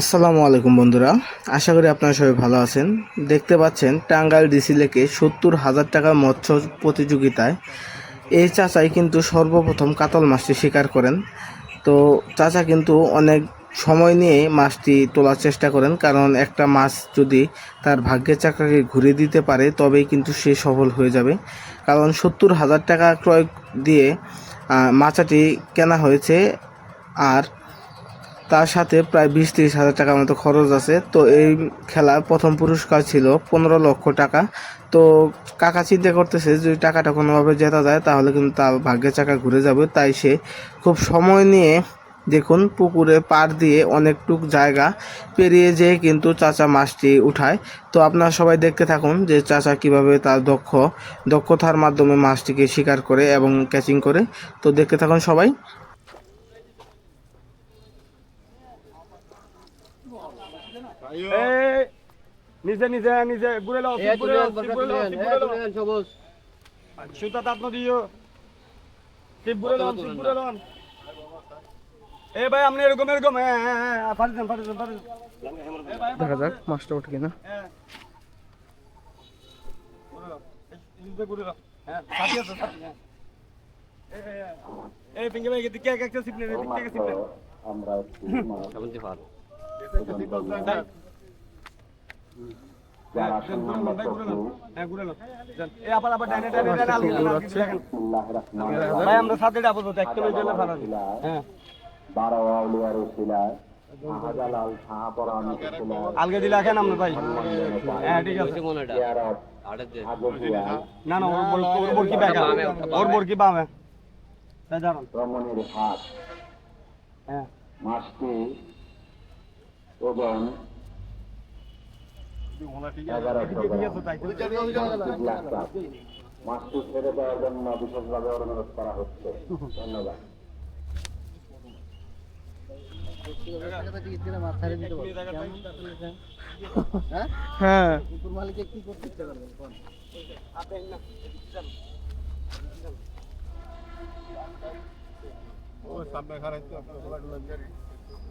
আসসালামু আলাইকুম বন্ধুরা, আশা করি আপনারা সবাই ভালো আছেন। দেখতে পাচ্ছেন টাঙ্গাইল ডিসি লেকে সত্তর হাজার টাকা মৎস্য প্রতিযোগিতায় এই চাচাই কিন্তু সর্বপ্রথম কাতল মাছটি শিকার করেন। তো চাচা কিন্তু অনেক সময় নিয়ে মাছটি তোলার চেষ্টা করেন, কারণ একটা মাছ যদি তার ভাগ্যের চাকাকে ঘুরে দিতে পারে, তবেই কিন্তু সে সফল হয়ে যাবে। কারণ সত্তর হাজার টাকা ক্রয় দিয়ে মাছাটি কেনা হয়েছে, আর তার সাথে প্রায় বিশ তিরিশ হাজার টাকার মতো খরচ আছে। তো এই খেলার প্রথম পুরস্কার ছিল পনেরো লক্ষ টাকা। তো কাকা চিন্তা করতেছে, যদি টাকাটা কোনোভাবে জেতা যায়, তাহলে কিন্তু তার ভাগ্যের চাকা ঘুরে যাবে। তাই সে খুব সময় নিয়ে দেখুন পুকুরে পার দিয়ে অনেকটুক জায়গা পেরিয়ে যেয়ে কিন্তু চাচা মাছটি উঠায়। তো আপনারা সবাই দেখতে থাকুন যে চাচা কীভাবে তার দক্ষ, দক্ষতার মাধ্যমে মাছটিকে শিকার করে এবং ক্যাচিং করে। তো দেখতে থাকুন সবাই। এই, নিজে নিজে নিজে ঘুরে লাও এ ঘুরে লাও তুলেন, ঘুরে লাও বরকত তুলেন, এ ঘুরে লাও তুলেন সবুজ। সুতা তাত দিও টিপ ঘুরে লাও টিপ ঘুরে লাও এ ভাই আপনি এরকম এরকম হ্যাঁ হ্যাঁ হ্যাঁ ফাটি দেন ফাটি দেন ফাটি দেন এ ভাই দেখা যাক মাছটা ওঠে কিনা হ্যাঁ ঘুরে লাও এই নিজে ঘুরে লাও হ্যাঁ সাথী আছে সাথী হ্যাঁ এ, এ, এ, এই পিঙ্গে ভাই দিকে এক একটা সিপনে দিকে এক সিপনে সাবন্তি ফাল। হ্যাঁ ঘুরে লাও যান। এই আবার আবার ডাইনে ডাইনে ডাইনে আলগা আলগা কিছু দেখেন ভাই আমরা সাথে আপাতত একটা মিনিট জন্য আলগে দিলে রাখেন আমরা ভাই হ্যাঁ ঠিক আছে। না না ওর ওর বল কি ব্যাগ। ওর বল বামে দাঁড়ান রমণীর হাট হ্যাঁ মাসটি কাপ মাছটি ছেড়ে দেওয়ার জন্য বিশেষভাবে অনুরোধ করা হচ্ছে ধন্যবাদ হ্যাঁ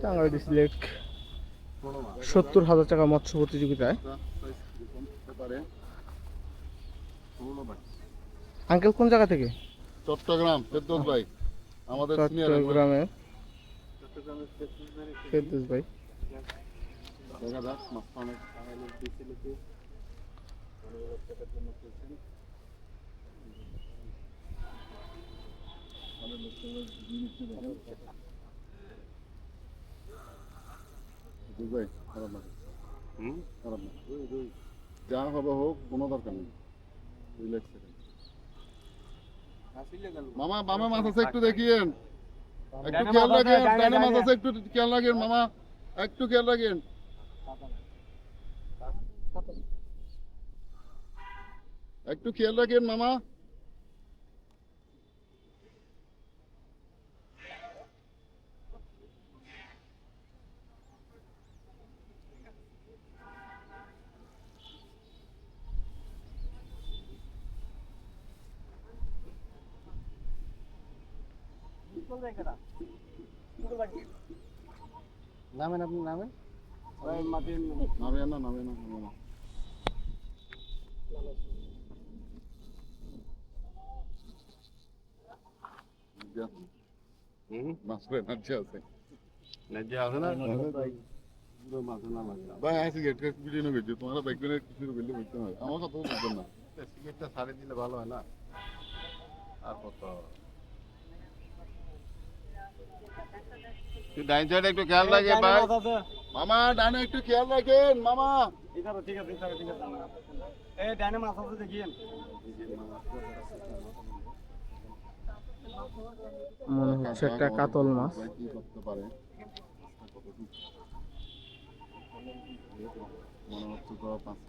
টাঙ্গাইল ডিস্ট্রিক্ট সত্তর হাজার টাকা মৎস্য প্রতিযোগিতায়। আঙ্কেল কোন জায়গা থেকে? চট্টগ্রাম ফেরদৌস ভাই। আমাদের সিনিয়র চট্টগ্রামে ফেরদৌস ভাই। দেখা যাক ভাই, খারাপ না। খারাপ না। যা হবে হোক কোনো দরকার নেই। রিল্যাক্স মামা মামা মাছ আছে একটু দেখিয়েন। একটু খেয়াল রাখেন ডানে মাছ আছে একটু খেয়াল রাখেন মামা। একটু খেয়াল রাখেন। একটু খেয়াল রাখেন মামা। নামেন আপনি নামেন। নামে না নামে না না যা। মাছ রে নাচে আছে ভাই আইসি গেট গেট ভিডিও নো গেছে। তোমার বাইক করে কিছু বললে বলতে আমার কথা বলতে না। সিগারেটটা ছাড়ে দিলে ভালো হয় না। আর কত? ডাইন সাইডে একটু খেয়াল লাগে ভাই মামা ডানে একটু খেয়াল রাখেন মামা। ঠিক আছে ঠিক আছে ঠিক আছে এই ডাইনে মাছ আছে দেখিয়েন। মনে হচ্ছে একটা কাতল মাছ। কি করতে পারে মনে হচ্ছে তো পাঁচ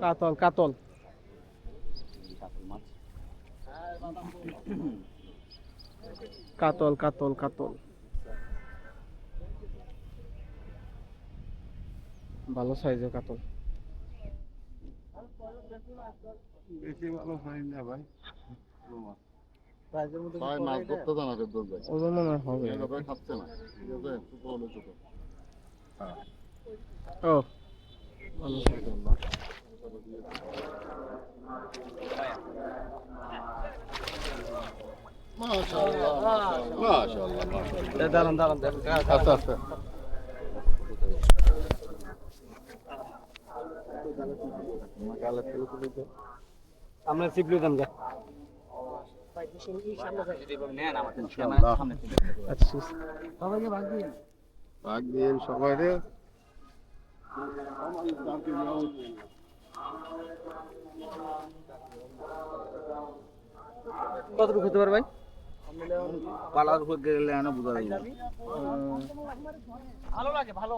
কাতল কাতল। কাতল কাতল কাতল। ভালো সাইজের কাতল। বেশি ভালো হয় না ভাই। ভাই মাছ ধরতে জানা রে দোল ভাই। ওজন মনে হবে। ভাই খাচ্ছে না। ঠিক আছে? ছোট হলে ছোট। ও। ভালো সাইজের মাছ মাশাআল্লাহ মাশাআল্লাহ মাশাআল্লাহ। দাঁড়ান দাঁড়ান আচ্ছা আচ্ছা আমরা দাম যা আচ্ছা ভাগ সবাই রে কতটুকু হতে পারে ভাই? পালার উপর গেলে বোঝা যায়। ভালো লাগে ভালো।